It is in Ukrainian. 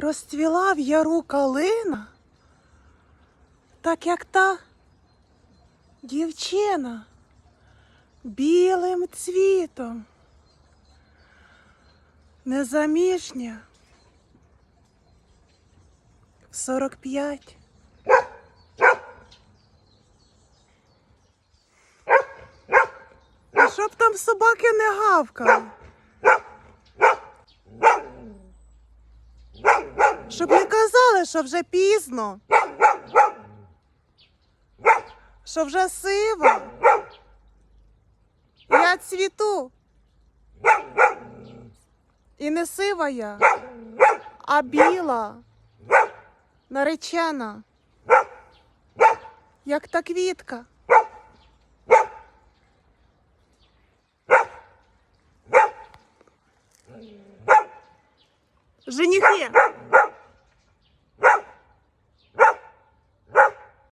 Розцвіла в яру калина, так як та дівчина білим цвітом, незаміжня в сорок п'ять. А щоб там собаки не гавкали. Щоб не казали, що вже пізно. Що вже сива. Я цвіту. І не сива я, а біла, наречена, як та квітка. Женихи,